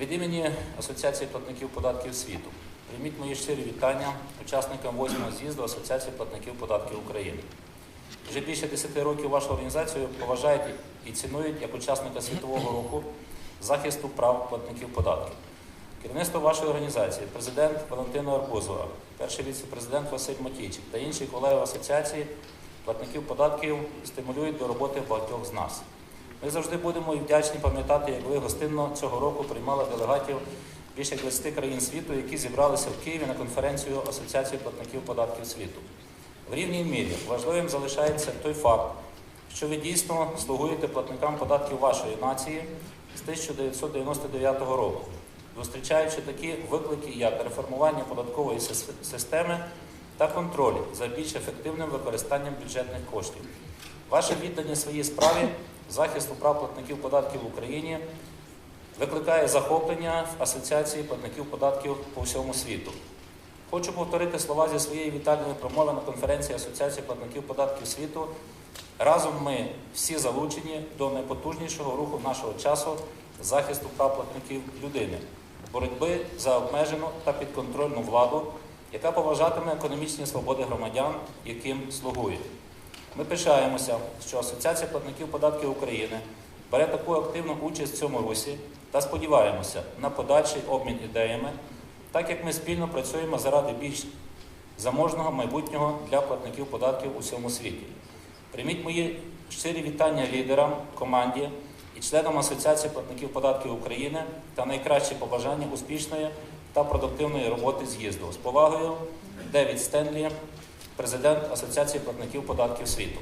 Від імені Асоціації платників податків світу прийміть мої щирі вітання учасникам 8-го з'їзду Асоціації платників податків України. Вже більше 10 років вашу організацію поважають і цінують як учасника світового руху захисту прав платників податків. Керівництво вашої організації, президент Валентина Арбузова, перший віце-президент Василь Матійчик та інші колеги асоціації платників податків стимулюють до роботи багатьох з нас. Ми завжди будемо вдячні пам'ятати, як ви гостинно цього року приймали делегатів більше 20 країн світу, які зібралися в Києві на конференцію Асоціації платників податків світу. В рівній мірі важливим залишається той факт, що ви дійсно слугуєте платникам податків вашої нації з 1999 року, зустрічаючи такі виклики, як реформування податкової системи та контроль за більш ефективним використанням бюджетних коштів. Ваша відданість своїй справі захисту прав платників податків в Україні викликає захоплення в Асоціації платників податків по всьому світу. Хочу повторити слова зі своєї вітальної промови на конференції Асоціації платників податків світу. Разом ми всі залучені до найпотужнішого руху нашого часу захисту прав платників людини, боротьби за обмежену та підконтрольну владу, яка поважатиме економічні свободи громадян, яким слугує. Ми пишаємося, що Асоціація платників податків України бере таку активну участь в цьому русі та сподіваємося на подальший обмін ідеями, так як ми спільно працюємо заради більш заможного майбутнього для платників податків у всьому світі. Прийміть мої щирі вітання лідерам, команді і членам Асоціації платників податків України та найкращі побажання успішної та продуктивної роботи з'їзду. З повагою, Девід Стенлі, президент Асоціації платників податків світу.